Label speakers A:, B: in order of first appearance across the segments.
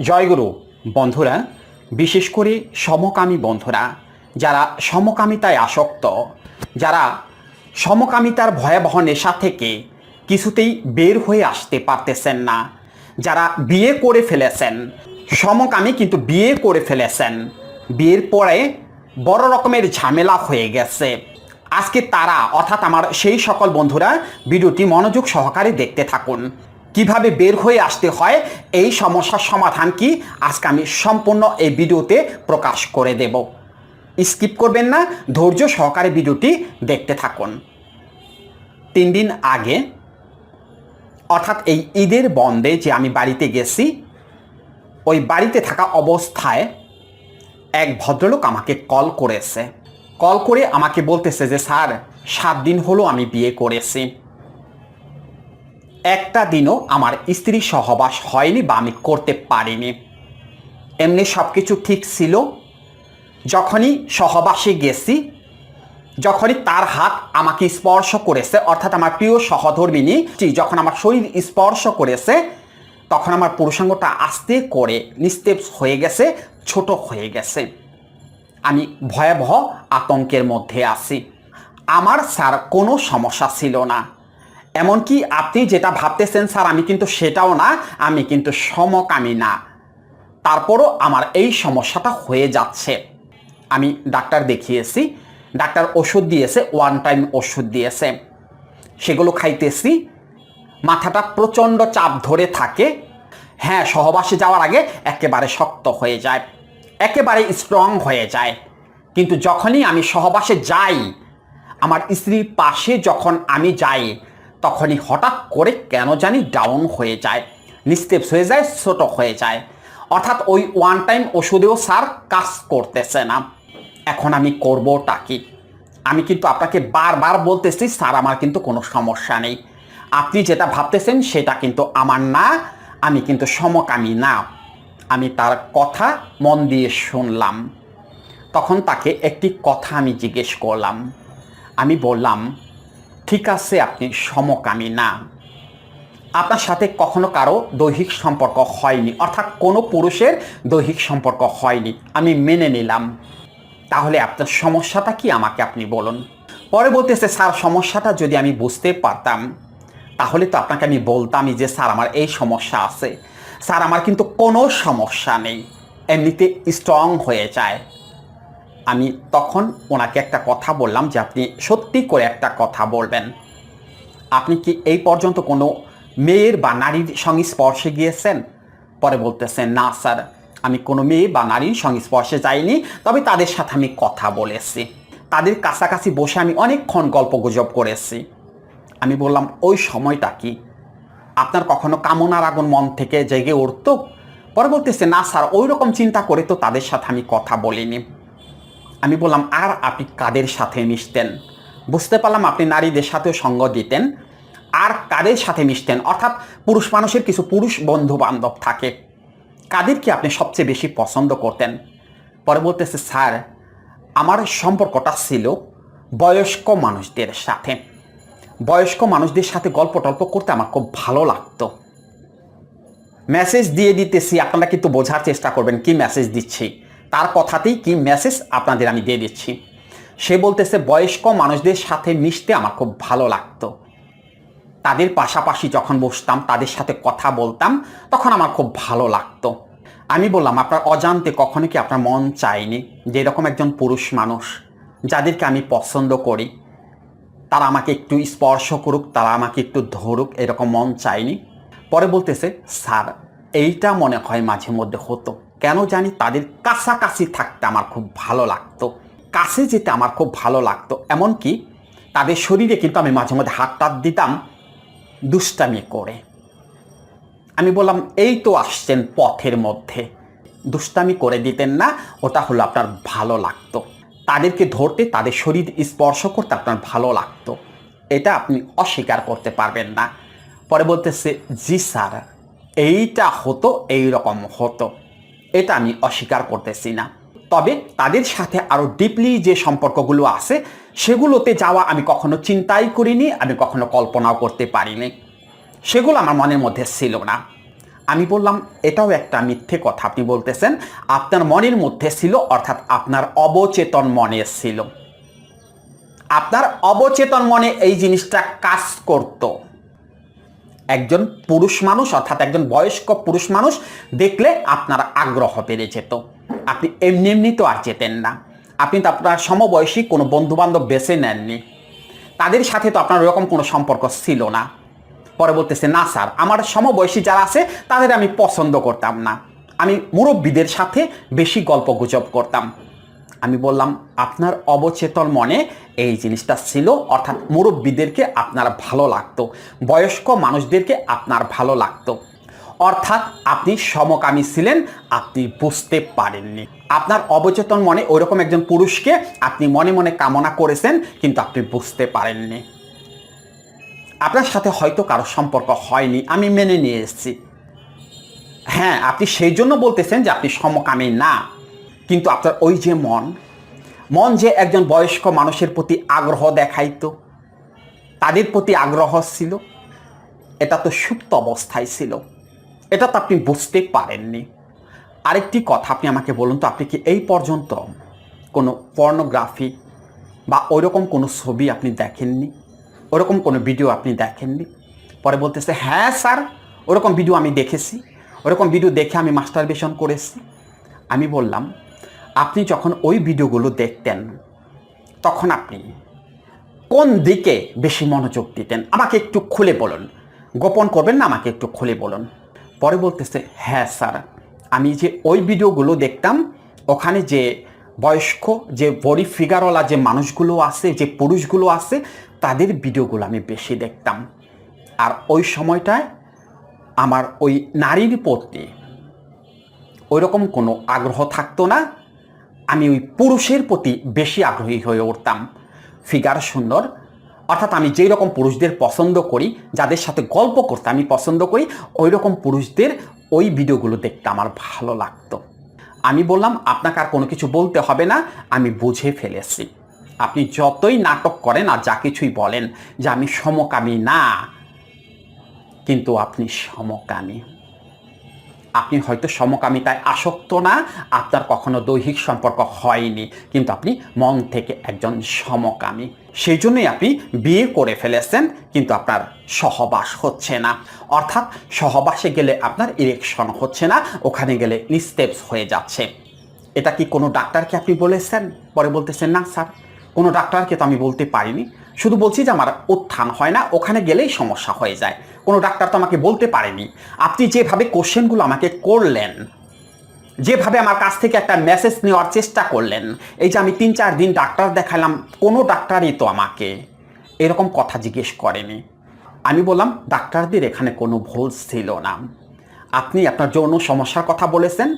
A: জয়গুরু বন্ধুরা, বিশেষ করে সমকামী বন্ধুরা, যারা সমকামিতায় আসক্ত, যারা সমকামিতার ভয়াবহ নেশা থেকে কিছুতেই বের হয়ে আসতে পারতেছেন না, যারা বিয়ে করে ফেলেছেন, সমকামী কিন্তু বিয়ে করে ফেলেছেন, বিয়ের পরে বড় রকমের ঝামেলা হয়ে গেছে। আজকে তারা, অর্থাৎ আমার সেই সকল বন্ধুরা, ভিডিওটি মনোযোগ সহকারে দেখতে থাকুন। কীভাবে বের হয়ে আসতে হয়, এই সমস্যার সমাধান কি, আজকে আমি সম্পূর্ণ এই ভিডিওতে প্রকাশ করে দেব। স্কিপ করবেন না, ধৈর্য সহকারে ভিডিওটি দেখতে থাকুন। তিন দিন আগে, অর্থাৎ এই ঈদের বন্ধে যে আমি বাড়িতে গেছি, ওই বাড়িতে থাকা অবস্থায় এক ভদ্রলোক আমাকে কল করেছে। কল করে আমাকে বলতেছে যে, স্যার, সাত দিন হলো আমি বিয়ে করেছি। একটা দিনও আমার স্ত্রী সহবাস হয়নি বা আমি করতে পারিনি। এমনি সব কিছু ঠিক ছিল। যখনই সহবাসে গেছি, যখনই তার হাত আমাকে স্পর্শ করেছে, অর্থাৎ আমার প্রিয় সহধর্মিনী যখন আমার শরীর স্পর্শ করেছে, তখন আমার পুরুষাঙ্গটা আস্তে করে নিস্তেপ হয়ে গেছে, ছোট হয়ে গেছে। আমি ভয়াবহ আতঙ্কের মধ্যে আছি। আমার স্যার কোনো সমস্যা ছিল না। এমনকি আপনি যেটা ভাবতেছেন, স্যার, আমি কিন্তু সেটাও না, আমি কিন্তু সমকামী না। তারপরও আমার এই সমস্যাটা হয়ে যাচ্ছে। আমি ডাক্তার দেখিয়েছি, ডাক্তার ওষুধ দিয়েছে ওয়ান টাইম ওষুধ দিয়েছে। সেগুলো খাইতেছি, মাথাটা প্রচণ্ড চাপ ধরে থাকে। হ্যাঁ সহবাসে যাওয়ার আগে একেবারে শক্ত হয়ে যায়, একেবারে স্ট্রং হয়ে যায়। কিন্তু যখনই আমি সহবাসে যাই, আমার স্ত্রীর পাশে যখন আমি যাই তখনই হঠাৎ করে কেন জানি ডাউন হয়ে যায় নিস্তেপস হয়ে যায়, ছোট হয়ে যায়। অর্থাৎ ওই ওয়ান টাইম ওষুধেও স্যার কাজ করতেছে না। এখন আমি করবোটা কি? আমি কিন্তু আপনাকে বারবার বলতেছি স্যার আমার কিন্তু কোনো সমস্যা নেই। আপনি যেটা ভাবতেছেন সেটা কিন্তু আমার না, আমি কিন্তু সমকামী না। আমি তার কথা মন দিয়ে শুনলাম। তখন তাকে একটি কথা আমি জিজ্ঞেস করলাম। আমি বললাম ঠিক আছে, আপনি সমকামী না। আপনার সাথে কখনো কারও দৈহিক সম্পর্ক হয়নি, অর্থাৎ কোনো পুরুষের দৈহিক সম্পর্ক হয়নি। আমি মেনে নিলাম। তাহলে আপনার সমস্যাটা কি আমাকে আপনি বলুন। পরে বলতেছে, স্যার, সমস্যাটা যদি আমি বুঝতে পারতাম, তাহলে তো আপনাকে আমি বলতামই যে, স্যার, আমার এই সমস্যা আছে। স্যার, আমার কিন্তু কোনো সমস্যা নেই। এমনিতে স্ট্রং হয়ে যায়। আমি তখন ওনাকে একটা কথা বললাম যে আপনি সত্যি করে একটা কথা বলবেন। আপনি কি এই পর্যন্ত কোনো মেয়ের বা নারীর সংস্পর্শে গিয়েছেন? পরে বলতেছেন, না স্যার, আমি কোনো মেয়ে বা নারীর সংস্পর্শে যাইনি, তবে তাদের সাথে আমি কথা বলেছি। তাদের কাছাকাছি বসে আমি অনেকক্ষণ গল্প গুজব করেছি। আমি বললাম, ওই সময়টা কি? আপনার কখনো কামনার আগুন মন থেকে জেগে উঠতো? পরে বলতেছে, না স্যার ওই রকম চিন্তা করে তো তাদের সাথে আমি কথা বলিনি। আমি বললাম, আর আপনি কাদের সাথে মিশতেন? বুঝতে পারলাম আপনি নারীদের সাথেও সঙ্গ দিতেন, আর কাদের সাথে মিশতেন? অর্থাৎ পুরুষ মানুষের কিছু পুরুষ বন্ধু বান্ধব থাকে কাদেরকে আপনি সবচেয়ে বেশি পছন্দ করতেন? পরে বলতেছে, স্যার, আমার সম্পর্কটা ছিল বয়স্ক মানুষদের সাথে। বয়স্ক মানুষদের সাথে গল্প টল্প করতে আমার খুব ভালো লাগতো। মেসেজ দিয়ে দিতেছি, আপনারা কিন্তু বোঝার চেষ্টা করবেন, কি মেসেজ দিচ্ছি? তার কথাতেই কি মেসেজ আপনাদের আমি দিয়ে দিচ্ছি। সে বলতেছে, বয়স্ক মানুষদের সাথে মিশতে আমার খুব ভালো লাগতো। তাদের পাশাপাশি যখন বসতাম, তাদের সাথে কথা বলতাম, তখন আমার খুব ভালো লাগতো। আমি বললাম, আপনার অজান্তে কখনো কি আপনার মন চায়নি যে এরকম একজন পুরুষ মানুষ যাদেরকে আমি পছন্দ করি? তারা আমাকে একটু স্পর্শ করুক, তারা আমাকে একটু ধরুক, এরকম মন চায়নি? পরে বলতেছে, স্যার, এইটা মনে হয় মাঝে মধ্যে হতো। কেন জানি তাদের কাছাকাছি থাকতে আমার খুব ভালো লাগতো। কাছে যেতে আমার খুব ভালো লাগতো। এমনকি তাদের শরীরে কিন্তু আমি মাঝে মধ্যে হাত টাত দিতাম দুষ্টামি করে। আমি বললাম, এই তো আসছেন পথের মধ্যে। দুষ্টামি করে দিতেন না, ওটা হলো আপনার ভালো লাগতো। তাদেরকে ধরতে, তাদের শরীর স্পর্শ করতে আপনার ভালো লাগতো। এটা আপনি অস্বীকার করতে পারবেন না। পরে বলতেছে, জি স্যার, এইটা হতো এই রকম হতো। এটা আমি অস্বীকার করতেছি না। তবে তাদের সাথে আরও ডিপলি যে সম্পর্কগুলো আছে, সেগুলোতে যাওয়া আমি কখনো চিন্তাই করিনি, আমি কখনো কল্পনাও করতে পারিনি। সেগুলো আমার মনের মধ্যে ছিল না। আমি বললাম, এটাও একটা মিথ্যে কথা আপনি বলতেছেন, আপনার মনের মধ্যে ছিল, অর্থাৎ আপনার অবচেতন মনে ছিল। আপনার অবচেতন মনে এই জিনিসটা কাজ করত। একজন পুরুষ মানুষ, অর্থাৎ একজন বয়স্ক পুরুষ মানুষ দেখলে আপনার আগ্রহ বেড়ে যেত। আপনি এমনি এমনি তো আর যেতেন না। আপনি তো আপনার সমবয়সী, কোনো বন্ধুবান্ধব বেছে নেননি। তাদের সাথে তো আপনার ওরকম কোনো সম্পর্ক ছিল না। পরে বলতেছে, না স্যার, আমার সমবয়সী যারা আছে, তাদের আমি পছন্দ করতাম না। আমি মুরব্বীদের সাথে বেশি গল্প গুজব করতাম। আমি বললাম, আপনার অবচেতন মনে এই জিনিসটা ছিল, অর্থাৎ মুরব্বীদেরকে আপনার ভালো লাগতো, বয়স্ক মানুষদেরকে আপনার ভালো লাগতো। অর্থাৎ আপনি সমকামী ছিলেন, আপনি বুঝতে পারেননি। আপনার অবচেতন মনে ওইরকম একজন পুরুষকে আপনি মনে মনে কামনা করেছেন, কিন্তু আপনি বুঝতে পারেননি। আপনার সাথে হয়তো কারও সম্পর্ক হয়নি, আমি মেনে নিয়ে এসেছি হ্যাঁ আপনি সেই জন্য বলতেছেন যে আপনি সমকামী না। কিন্তু আপনার ওই যে মন মন যে একজন বয়স্ক মানুষের প্রতি আগ্রহ দেখাইতো, তাদের প্রতি আগ্রহ ছিল, এটা তো সুপ্ত অবস্থায় ছিল। এটা তো আপনি বুঝতে পারেননি। আরেকটি কথা আপনি আমাকে বলুন তো, আপনি কি এই পর্যন্ত কোনো পর্নোগ্রাফি বা ওইরকম কোনো ছবি আপনি দেখেননি? ওরকম কোনো ভিডিও আপনি দেখেননি? পরে বলতেছে হ্যাঁ স্যার, ওরকম ভিডিও আমি দেখেছি। ওরকম ভিডিও দেখে আমি মাস্টারবেশন করেছি। আমি বললাম আপনি যখন ওই ভিডিওগুলো দেখতেন, তখন আপনি কোন দিকে বেশি মনোযোগ দিতেন? আমাকে একটু খুলে বলুন। গোপন করবেন না? আমাকে একটু খুলে বলুন। পরে বলতেছে হ্যাঁ স্যার, আমি যে ওই ভিডিওগুলো দেখতাম, ওখানে যে বয়স্ক, যে বডি ফিগারওয়ালা যে মানুষগুলো আছে, যে পুরুষগুলো আছে, তাদের ভিডিওগুলো আমি বেশি দেখতাম। আর ওই সময়টায় আমার ওই নারীর প্রতি ওইরকম কোনো আগ্রহ থাকতো না। আমি ওই পুরুষের প্রতি বেশি আগ্রহী হয়ে উঠতাম। ফিগার সুন্দর। অর্থাৎ আমি যেই রকম পুরুষদের পছন্দ করি, যাদের সাথে গল্প করতে আমি পছন্দ করি, ওই রকম পুরুষদের ওই ভিডিওগুলো দেখতে আমার ভালো লাগতো। আমি বললাম, আপনাকে আর কোনো কিছু বলতে হবে না, আমি বুঝে ফেলেছি। আপনি যতই নাটক করেন আর যা কিছুই বলেন যে আমি সমকামী না, কিন্তু আপনি সমকামী। আপনি হয়তো সমকামিতায় আসক্ত না, আপনার কখনো দৈহিক সম্পর্ক হয়নি, কিন্তু আপনি মন থেকে একজন সমকামী। সেই জন্যই আপনি বিয়ে করে ফেলেছেন, কিন্তু আপনার সহবাস হচ্ছে না। অর্থাৎ সহবাসে গেলে আপনার ইরেকশন হচ্ছে না, ওখানে গেলে নিস্তেপস হয়ে যাচ্ছে। এটা কি কোনো ডাক্তারকে আপনি বলেছেন? পরে বলতেছেন, না, স্যার, কোনো ডাক্তারকে তো আমি বলতে পারিনি। শুধু বলছি যে আমার উত্থান হয় না, ওখানে গেলেই সমস্যা হয়ে যায়। কোনো ডাক্তার তো আমাকে বলতে পারেনি। আপনি যেভাবে কোশ্চেনগুলো আমাকে করলেন, যেভাবে আমার কাছ থেকে একটা মেসেজ নেওয়ার চেষ্টা করলেন, এই যে আমি তিন চার দিন ডাক্তার দেখালাম, কোনো ডাক্তারই তো আমাকে এরকম কথা জিজ্ঞেস করেনি। আমি বললাম, ডাক্তারদের এখানে কোনো ভুল ছিল না। আপনি আপনার যৌন সমস্যার কথা বলেছেন,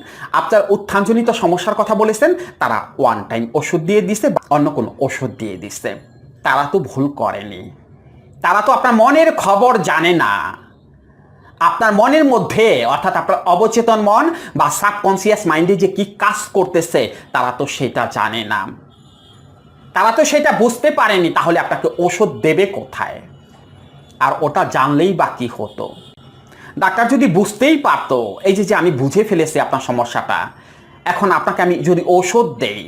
A: আপনার উত্থানজনিত সমস্যার কথা বলেছেন, তারা ওয়ান টাইম ওষুধ দিয়ে দিছে অন্য কোনো ওষুধ দিয়ে দিছে। তারা তো ভুল করেনি। তারা তো আপনার মনের খবর জানে না। আপনার মনের মধ্যে, অর্থাৎ আপনার অবচেতন মন বা সাবকনসিয়াস মাইন্ডে যে কি কাজ করতেছে, তারা তো সেটা জানে না। তারা তো সেটা বুঝতে পারেনি, তাহলে আপনাকে ওষুধ দেবে কোথায়? আর ওটা জানলেই বা কি হতো? ডাক্তার যদি বুঝতেই পারতো, এই যে যে আমি বুঝে ফেলেছি আপনার সমস্যাটা, এখন আপনাকে আমি যদি ওষুধ দেই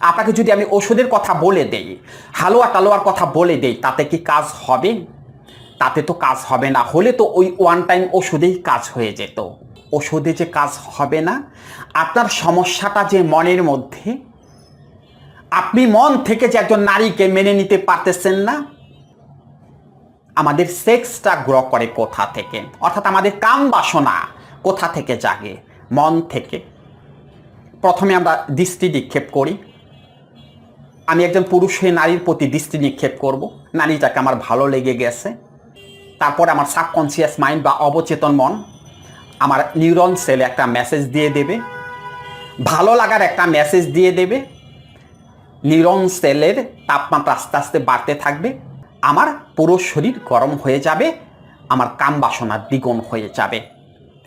A: আপনাকে যদি আমি ওষুধের কথা বলে দেই, হালুয়া টালোয়ার কথা বলে দেই, তাতে কি কাজ হবে? তাতে তো কাজ হবে না, হলে তো ওই ওয়ান টাইম ওষুধেই কাজ হয়ে যেত। ওষুধে যে কাজ হবে না, আপনার সমস্যাটা যে মনের মধ্যে, আপনি মন থেকে যে একজন নারীকে মেনে নিতে পারতেছেন না, আমাদের সেক্সটা গ্র করে কোথা থেকে? অর্থাৎ আমাদের কাম বাসনা কোথা থেকে জাগে? মন থেকে। প্রথমে আমরা দৃষ্টি নিক্ষেপ করি। আমি একজন পুরুষ হয়ে নারীর প্রতি দৃষ্টি নিক্ষেপ করব। নারীটাকে আমার ভালো লেগে গেছে। তারপর আমার সাবকনসিয়াস মাইন্ড বা অবচেতন মন আমার নিউরন সেলে একটা মেসেজ দিয়ে দেবে। ভালো লাগার একটা মেসেজ দিয়ে দেবে। নিউরন সেলের তাপমাত্রা আস্তে আস্তে বাড়তে থাকবে। আমার পুরো শরীর গরম হয়ে যাবে। আমার কাম বাসনা দ্বিগুণ হয়ে যাবে।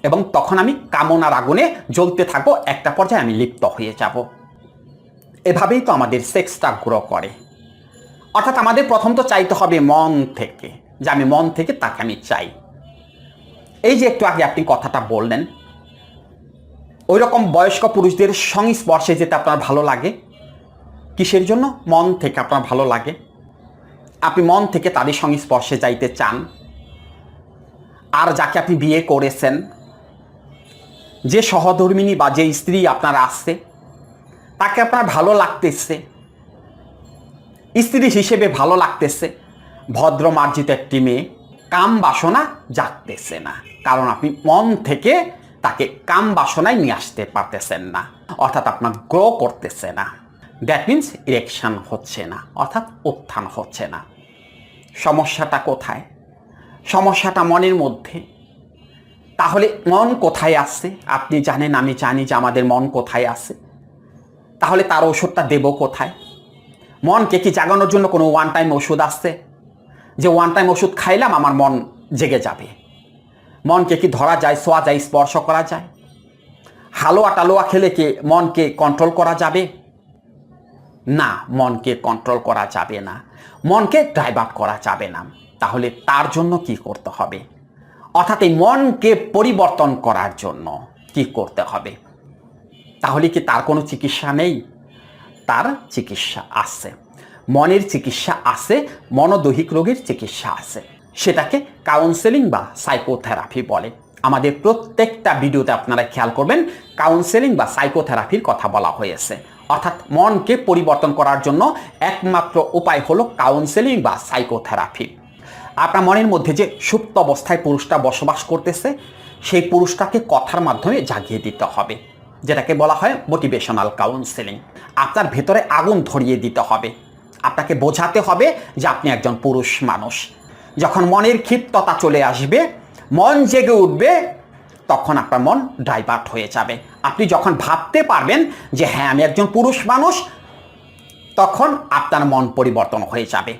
A: এবং তখন আমি কামনার আগুনে জ্বলতে থাকব। একটা পর্যায়ে আমি লিপ্ত হয়ে যাব। এভাবেই তো আমাদের সেক্সটা গ্রো করে। অর্থাৎ আমাদের প্রথম তো চাইতে হবে মন থেকে, যে আমি মন থেকে তাকে আমি চাই। এই যে একটু আগে আপনি কথাটা বললেন ওই রকম বয়স্ক পুরুষদের সংস্পর্শে যেতে আপনার ভালো লাগে? কিসের জন্য? মন থেকে আপনার ভালো লাগে? আপনি মন থেকে তাদের সংস্পর্শে যাইতে চান। আর যাকে আপনি বিয়ে করেছেন, যে সহধর্মিনী বা যে স্ত্রী আপনার আসছে তাকে আপনার ভালো লাগতেছে। স্ত্রী হিসেবে ভালো লাগতেছে। ভদ্র মার্জিত একটি মেয়ে। কাম বাসনা জাগতেছে না। কারণ আপনি মন থেকে তাকে কাম বাসনায় নিয়ে আসতে পারতেছেন না। অর্থাৎ আপনার গ্রো করতেছে না। দ্যাট মিন্স ইরেকশন হচ্ছে না। অর্থাৎ উত্থান হচ্ছে না। সমস্যাটা কোথায়? সমস্যাটা মনের মধ্যে। তাহলে মন কোথায় আসছে আপনি জানেন, আমি জানি যে আমাদের মন কোথায় আছে। তাহলে তার ওষুধটা দেব কোথায়? মনকে কি জাগানোর জন্য কোনো ওয়ান টাইম ওষুধ আসছে? যে ওয়ান টাইম ওষুধ খাইলাম, আমার মন জেগে যাবে। মনকে কি ধরা যায়, শোয়া যায়, স্পর্শ করা যায়? হালুয়া টালুয়া খেলে কি মনকে কন্ট্রোল করা যাবে? না, মনকে কন্ট্রোল করা যাবে না। মনকে ডাইভার্ট করা যাবে না। তাহলে তার জন্য কি করতে হবে? অর্থাৎ এই মনকে পরিবর্তন করার জন্য কি করতে হবে? তাহলে কি তার কোনো চিকিৎসা নেই? তার চিকিৎসা আছে। মনের চিকিৎসা আছে, মনোদৈহিক রোগের চিকিৎসা আছে। সেটাকে কাউন্সেলিং বা সাইকোথেরাপি বলে। আমাদের প্রত্যেকটা ভিডিওতে আপনারা খেয়াল করবেন কাউন্সেলিং বা সাইকোথেরাপির কথা বলা হয়েছে। অর্থাৎ মনকে পরিবর্তন করার জন্য একমাত্র উপায় হলো কাউন্সেলিং বা সাইকোথেরাপি আপনার মনের মধ্যে যে সুপ্ত অবস্থায় পুরুষটা বসবাস করতেছে, সেই পুরুষটাকে কথার মাধ্যমে জাগিয়ে দিতে হবে। যেটাকে বলা হয় মোটিভেশনাল কাউন্সেলিং আপনার ভেতরে আগুন ধরিয়ে দিতে হবে। আপনাকে বোঝাতে হবে যে আপনি একজন পুরুষ মানুষ। যখন মনের ক্ষিপ্ততা চলে আসবে, মন জেগে উঠবে, তখন আপনার মন ডাইভার্ট হয়ে যাবে। আপনি যখন ভাবতে পারবেন যে হ্যাঁ আমি একজন পুরুষ মানুষ, তখন আপনার মন পরিবর্তন হয়ে যাবে।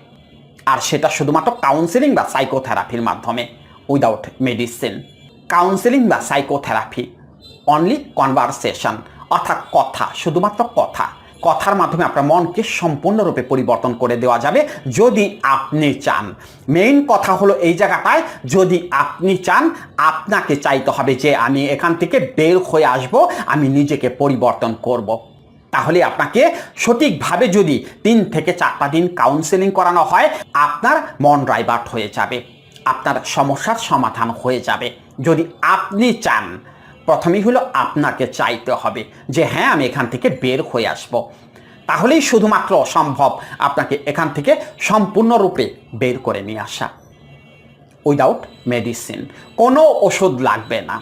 A: আর সেটা শুধুমাত্র কাউন্সেলিং বা সাইকোথেরাপির মাধ্যমে উইদাউট মেডিসিন কাউন্সেলিং বা সাইকোথেরাপি অনলি কনভারসেশন অর্থাৎ কথা, শুধুমাত্র কথা। কথার মাধ্যমে আপনার মনকে সম্পূর্ণরূপে পরিবর্তন করে দেওয়া যাবে যদি আপনি চান। মেইন কথা হলো এই জায়গাটায়, যদি আপনি চান, আপনাকে চাইতে হবে যে আমি এখান থেকে বের হয়ে আসব, আমি নিজেকে পরিবর্তন করব। তাহলে আপনাকে সঠিকভাবে যদি তিন থেকে চারটা দিন কাউন্সেলিং করানো হয়, আপনার মন ডাইভার্ট হয়ে যাবে, আপনার সমস্যার সমাধান হয়ে যাবে। যদি আপনি চান প্রথমেই হলো আপনাকে চাইতে হবে যে হ্যাঁ আমি এখান থেকে বের হয়ে আসব। তাহলেই শুধুমাত্র সম্ভব আপনাকে এখান থেকে সম্পূর্ণরূপে বের করে নিয়ে আসা। উইদাউট মেডিসিন কোনো ওষুধ লাগবে না।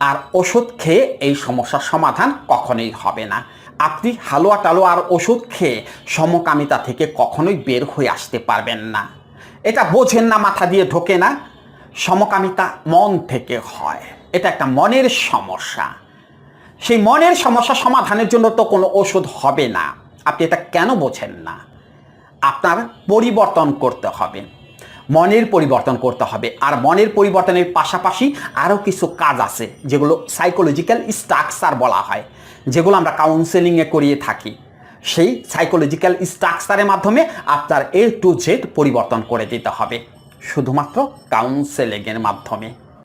A: আর ওষুধ খেয়ে এই সমস্যার সমাধান কখনোই হবে না। আপনি হালুয়া টালুয়া আর ওষুধ খেয়ে সমকামিতা থেকে কখনোই বের হয়ে আসতে পারবেন না। এটা বোঝেন না, মাথা দিয়ে ঢোকে না। সমকামিতা মন থেকে হয়। এটা একটা মনের সমস্যা। সেই মনের সমস্যা সমাধানের জন্য তো কোনো ওষুধ হবে না। আপনি এটা কেন বোঝেন না? আপনার পরিবর্তন করতে হবে। মনের পরিবর্তন করতে হবে। আর মনের পরিবর্তনের পাশাপাশি আরও কিছু কাজ আছে, যেগুলো সাইকোলজিক্যাল স্ট্রাকচার বলা হয়, যেগুলো আমরা কাউন্সেলিংয়ে করিয়ে থাকি। সেই সাইকোলজিক্যাল স্ট্রাকচারের মাধ্যমে আপনার এ টু জেড পরিবর্তন করে দিতে হবে। শুধুমাত্র কাউন্সেলিংয়ের মাধ্যমে।